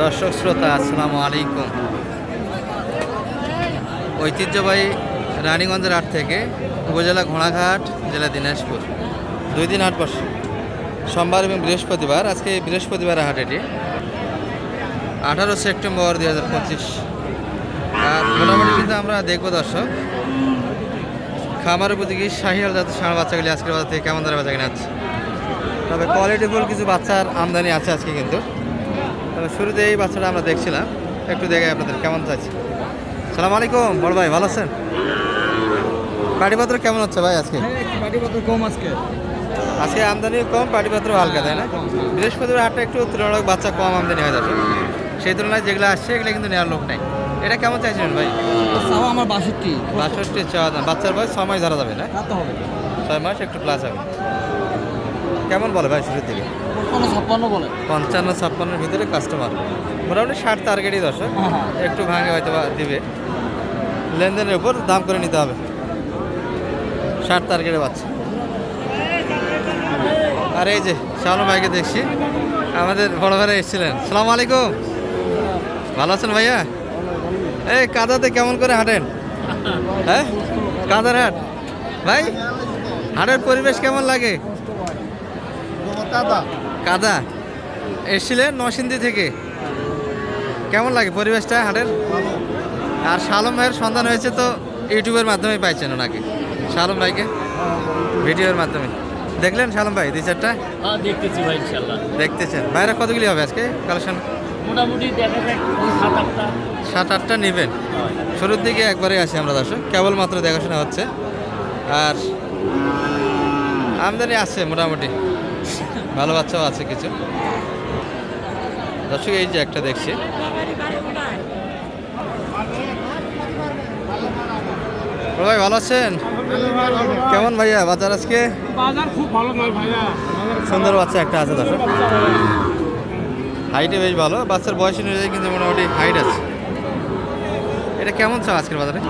দর্শক শ্রোতা, আসসালামু আলাইকুম। ঐতিহ্যবাহী রানীগঞ্জের হাট থেকে উপজেলা ঘোড়াঘাট, জেলা দিনাজপুর। দুই দিন হাট বসে। সোমবার এবং বৃহস্পতিবার, আজকে বৃহস্পতিবার হাট এটি। আঠারো সেপ্টেম্বর দুই হাজার পঁচিশ। আর মোটামুটি কিন্তু আমরা দেখব দর্শক, খামার উপযোগী শাহিয়াল জাতের ষাঁড় বাচ্চাগুলি আজকের বাজার থেকে কেমন ধরে বাচ্চা কিনে আছে তবে কোয়ালিটিফুল কিছু বাচ্চার আমদানি আছে আজকে কিন্তু। তবে শুরুতে এই বাচ্চাটা আমরা দেখছিলাম। একটু দেখে আপনাদের কেমন চাইছে। সালাম আলাইকুম বড় ভাই ভালো আছেন? পাটিপত্র কেমন হচ্ছে ভাই আজকে? পাটিপত্র কম আজকে। আজকে আমদানি কম পাটিপত্র হালকা তাই না? বৃহস্পতিবার হাটটা একটু তুলনামূলক বাচ্চা কম আমদানি হয়ে যাচ্ছে। সেই তুলনায় যেগুলো আসছে এগুলো কিন্তু নেওয়ার লোক নাই। এটা কেমন চাইছিলেন ভাই? চাও আমার বাষট্টি। বাষট্টি চাওয়া বাচ্চার বয়স ছ মাস ধরা যাবে না? ছয় মাস একটু প্লাস হবে। কেমন বলে ভাই শুরুর দিকে? ছাপ্পান্ন বলে। পঞ্চান্ন ছাপ্পান্নের ভিতরে কাস্টমার মোটামুটি ষাট টার্গেটই দর্শক। হ্যাঁ, হ্যাঁ। একটু ভাঙে হয়তো বা দিবে। লেনদেনের উপর দাম করে নিতে হবে। ষাট টার্গেটে পাচ্ছে। আর এই যে শালম ভাইকে দেখছি। আমাদের বড় ভাইরা এসেছিলেন। সালাম আলাইকুম। ভালো আছেন ভাইয়া? এই কাদাতে কেমন করে হাঁটেন? হ্যাঁ? কাদার হাট। ভাই হাটের পরিবেশ কেমন লাগে? কাদা? কাদা। এসছিলেন নরসিংদী থেকে। কেমন লাগে পরিবেশটা হাটের? আর শালম ভাইয়ের সন্ধান হয়েছে তো ইউটিউবের মাধ্যমে পাইছেন ওনাকে। শালম ভাইকে ভিডিওর মাধ্যমে। দেখলেন শালম ভাই দুই চারটা হ্যাঁ দেখতেছি ভাই ইনশাল্লাহ দেখতেছেন। ভাইরা কতগুলি হবে আজকে কালেকশন? মোটামুটি সাত আটটা। নেবেন। শুরুর দিকে একবারে আসি আমরা দর্শক। কেবলমাত্র দেখাশোনা হচ্ছে। আর আমদানি আছে মোটামুটি। ভালো বাচ্চাও আছে কিছু। দর্শক এই যে একটা দেখছি। ভাই ভালো আছেন? কেমন ভাইয়া বাজার আজকে? বাজার খুব ভালো নয় ভাইয়া। সুন্দর বাচ্চা একটা আছে দর্শক। হাইটে বেশ ভালো। বাচ্চার বয়স অনুযায়ী কিন্তু মোটামুটি হাইট আছে। এটা কেমন চাও আজকের বাজারে?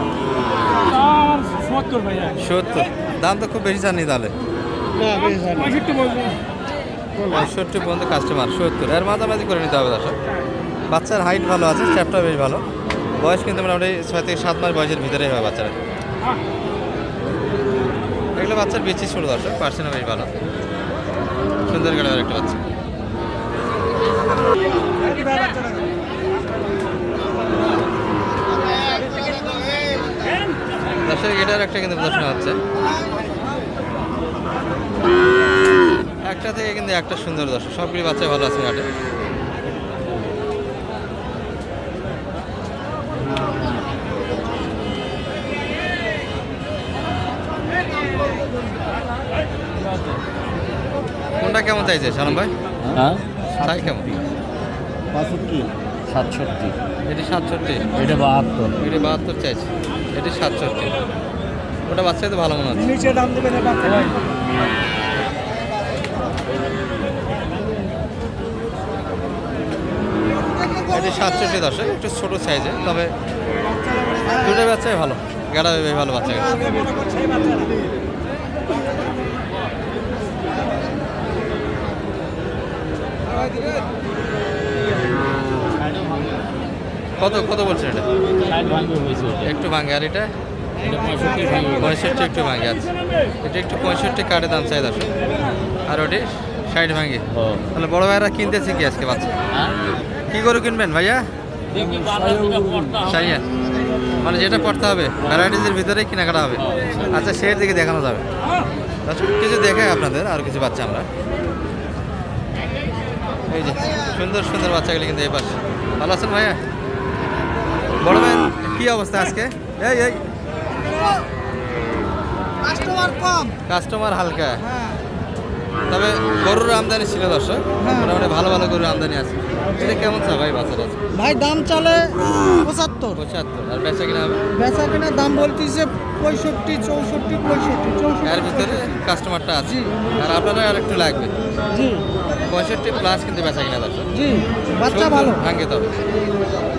সত্তর সত্তর। দাম তো খুব বেশি চাননি তাহলে। পঁয়ষট্টি পর্যন্ত কাস্টমার সত্তর। এর মাঝামাঝি করে নিতে হবে দর্শক। বাচ্চার হাইট ভালো আছে চ্যাপটা বেশ ভালো। বয়স কিন্তু মোটামুটি ছয় থেকে সাত মাস বয়সের ভিতরেই হয় বাচ্চারা। এগুলো বাচ্চার বেশি ছোট দর্শক পার্সেন্ট বেশ ভালো। সুন্দর কালার একটা বাচ্চা। দর্শক, এটার একটা কিন্তু প্রশ্ন হচ্ছে। একটা একটা সুন্দর দর্শক। সবগুলি বাচ্চা ভালো আছে হাটে কোনটা কেমন চাইছে সালাম ভাই? হ্যাঁ? চাই কেমন? বাষট্টি। সাতষট্টি। এটি সাতষট্টি। এটা বাহাত্তর। এটি বাহাত্তর চাইছে। এটি সাতষট্টি। ওটা বাচ্চাই তো ভালো মনে হচ্ছে। নিচে দাম দেবেন এটি সাতষট্টি দশক একটু ছোটো সাইজে তবে দুটো বাচ্চাই ভালো গাড়া বেশ ভালো বাচ্চা কত কত বলছেন এটা? একটু ভাঙে আর এটা? পঁয়ষট্টি একটু ভাঙে আছে এটা একটু পঁয়ষট্টি কাঠে দাম চাই দশ আর ওটি ষাট ভাঙে। তাহলে বড় ভাইরা কিনতেছে কি আজকে বাচ্চা? হ্যাঁ। কি গরু কিনবেন ভাইয়া? দেখি। সাইয়া মানে যেটা পড়তে হবে ভ্যারাইটিসের ভিতরেই কেনাকাটা হবে। আচ্ছা সেই দিকে দেখানো যাবে। কিছু দেখাই আপনাদের আর কিছু বাচ্চা আমরা। এই যে সুন্দর সুন্দর বাচ্চাগুলি কিন্তু এই পাশে। ভালো আছেন ভাইয়া? বড় ভাই কি অবস্থা আজকে? এই এই। কাস্টমার কম। কাস্টমার হালকা। হ্যাঁ। তবে গরুর আমদানি ছিল দর্শক হ্যাঁ। মোটামুটি ভালো ভালো গরুর আমদানি আছে। এটা কেমন চা ভাই বাজার আছে? ভাই দাম চলে পঁচাত্তর। পঁচাত্তর আর বেচা কিনা? হবে বেচা কেনা দাম বলতেছে পঁয়ষট্টি চৌষট্টি পঁয়ষট্টি এর চৌষট্টি ভিতরে কাস্টমারটা আছে। আর আপনারা আর একটু লাগবে। জি। পঁয়ষট্টি প্লাস কিন্তু বেচা কিনা দর্শক। জি বাচ্চা ভালো। ভাঙ্গে তবে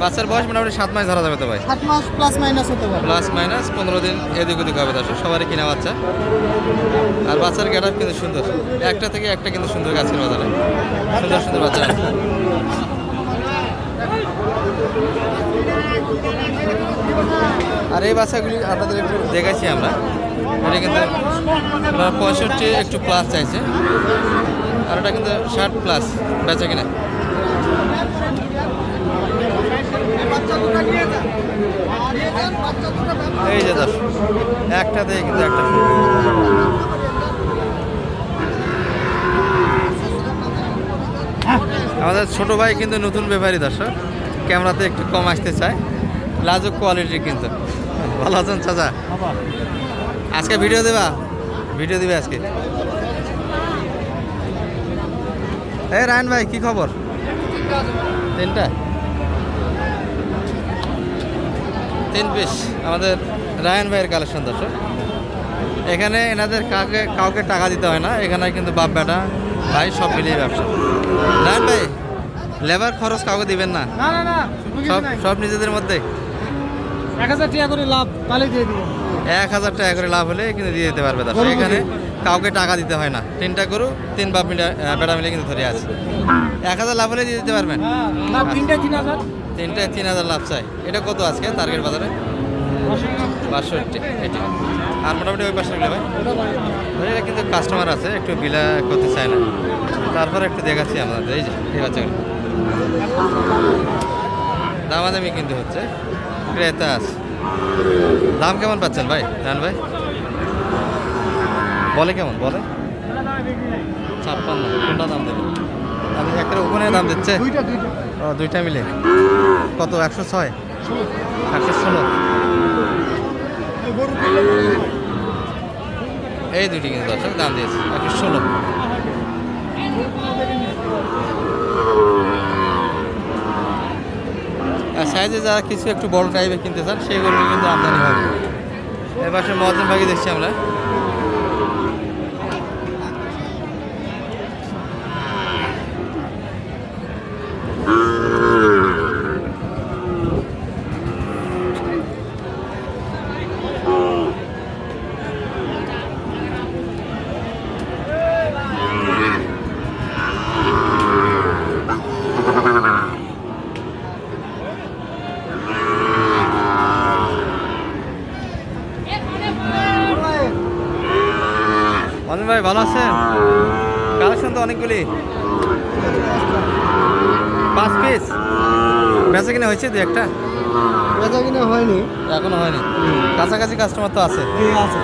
বাচ্চার বয়স মোটামুটি সাত মাস ধরা যাবে তো ভাই? সাত মাস প্লাস মাইনাস হতে পারে। প্লাস মাইনাস পনেরো দিন এদিক ওদিক হবে তার সবারই কিনা বাচ্চা। আর বাচ্চার গেট কিন্তু সুন্দর। একটা থেকে একটা কিন্তু সুন্দর গাছের বাজারে। সুন্দর সুন্দর বাচ্চা। আর এই বাচ্চাগুলি আপনাদের একটু দেখেছি আমরা। এটা কিন্তু পঁয়ষট্টি একটু প্লাস চাইছে। আর এটা কিন্তু ষাট প্লাস বেচা কিনা। এই যে দশ একটা দিয়ে কিন্তু একটা আমাদের ছোট ভাই কিন্তু নতুন ব্যাপারী দর্শক, ক্যামেরাতে একটু কম আসতে চায়। লাজুক কোয়ালিটির কিন্তু। ভালো আছেন চাচা? আজকে ভিডিও দেবা? ভিডিও দিবে আজকে? এই রায়ন ভাই, কি খবর? তিনটা? তিন পিস আমাদের রায়ন ভাইয়ের কালেকশন দর্শক। এখানে এনাদের কাউকে কাউকে টাকা দিতে হয় না এখানে কিন্তু বাপ বেটা ভাই সব মিলিয়ে ব্যবসা। রায়ন ভাই লেবার খরচ কাউকে দিবেন না? সব সব নিজেদের মধ্যে? এক হাজার টাকা করে লাভ তাহলে দিয়ে দিবেন। এক হাজার টাকা করে লাভ হলে কিন্তু দিয়ে দিতে পারবে দর্শক। এখানে কাউকে টাকা দিতে হয় না। তিনটা গরু তিন বাপ মিলে বেটা মিলে কিন্তু ধরে আছে। এক হাজার লাভ হলে দিয়ে দিতে পারবেন? হ্যাঁ না তিন হাজার। তিনটায় তিন হাজার লাভ চাই। এটা কত আজকে টার্গেট বাজারে? বাষট্টি। এটি। আর মোটামুটি ওই পাশে ভাই? এটা কিন্তু কাস্টমার আছে, একটু বিলা করতে চায় না। তারপরে একটু দেখাচ্ছি আমাদের এই যে, এই বাচ্চাগুলো। দামাদামি কিন্তু হচ্ছে। ক্রেতা আছে। দাম কেমন পাচ্ছেন ভাই রান ভাই? বলে কেমন, বলে? ছাপ্পান্ন। কোনটা দাম দেবে আমি একটা ওখানে দাম দিচ্ছে? ও দুইটা মিলে। কত একশো ছয়? একশো ষোলো। এই দুটি কিন্তু দর্শক দাম দিয়েছে একশো ষোলো। আর সাইজে যারা কিছু একটু বড় টাইপের কিনতে চান সেগুলো কিন্তু আমদানি হবে। এবার পাশে মহাজন ভাগে দেখছি আমরা। ভাই ভালো আছেন? কালেকশন তো অনেকগুলি। পাঁচ পিস বেচা কিনা হয়েছে দু একটা? বেচা কিনা হয়নি। এখনও হয়নি? কাছাকাছি কাস্টমার তো আছে। আছে।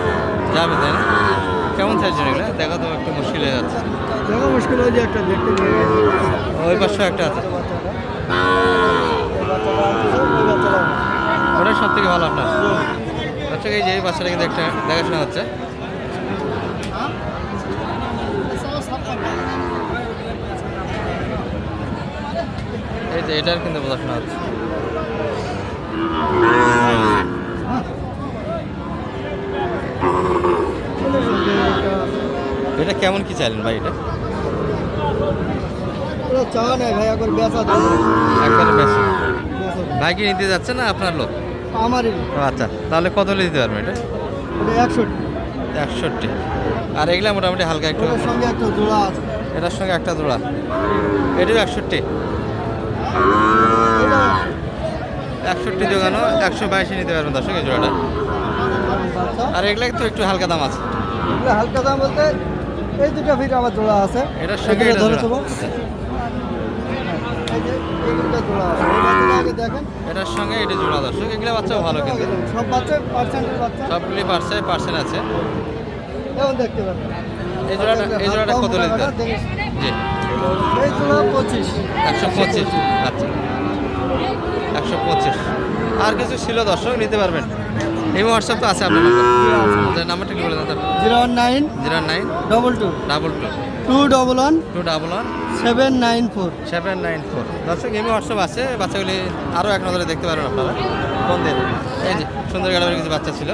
যাবে তাই না? কেমন চাইছেন এগুলো? দেখা তো একটু মুশকিল হয়ে যাচ্ছে। দেখা মুশকিল হয়ে যে একটা দেখতে ওই পাশে একটা আছে। ওটাই সব থেকে ভালো আপনার। আচ্ছা এই যে বাচ্চাটা কিন্তু একটা দেখাশোনা হচ্ছে। এটার কিন্তু বোঝাশোনা হচ্ছে। এটা কেমন কি চাইলেন ভাই এটা? চাওয়া নেই ভাই একবার বেচা দেবে একবারে বেচা। ভাই কি নিতে যাচ্ছে না আপনার লোক? আমারই। আচ্ছা তাহলে কত দিতে পারবেন এটা? একষট্টি। একষট্টি। আর এগুলা মোটামুটি হালকা একটু সঙ্গে একটা জোড়া আছে। এটার সঙ্গে একটা জোড়া। এটিও একষট্টি? একষট্টি জোগানো একশো বাইশে নিতে পারবেন দর্শক এই জোড়াটা। আর এগুলা তো একটু হালকা দাম আছে। হালকা দাম বলতে এই দুটো ফিট আবার জোড়া আছে। এটার সঙ্গে এটা ধরে জোড়া দেবো এটার সঙ্গে এটা জোড়া দর্শক এগুলা বাচ্চাও ভালো কিন্তু। সব বাচ্চা পার্সেন্টের বাচ্চা। সবগুলি পার্সে পার্সেন্ট আছে। দেখতে পাবেন এই জোড়াটা এই জোড়াটা কত হলে জি। এই জোড়া পঁচিশ। একশো পঁচিশ। আচ্ছা। একশো পঁচিশ। আর কিছু ছিল দর্শক নিতে পারবেন। এই হোয়াটসঅ্যাপ তো আছে আপনার নাম্বার আপনার নাম্বারটা কি বলে দেন zero one nine zero nine double two. Double two. Two double one two double one seven nine four. Seven nine four. দর্শক এমনি হোয়াটসঅ্যাপ আছে। বাচ্চাগুলি আরও এক নজরে দেখতে পারবেন আপনারা। ফোন দিন এই যে সুন্দর গাড়ির কিছু বাচ্চা ছিল।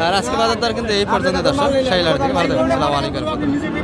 আর আজকে বাজার দর কিন্তু এই পর্যন্ত দর্শক সেই থেকে ভালো থাকবেন আলাইকুম।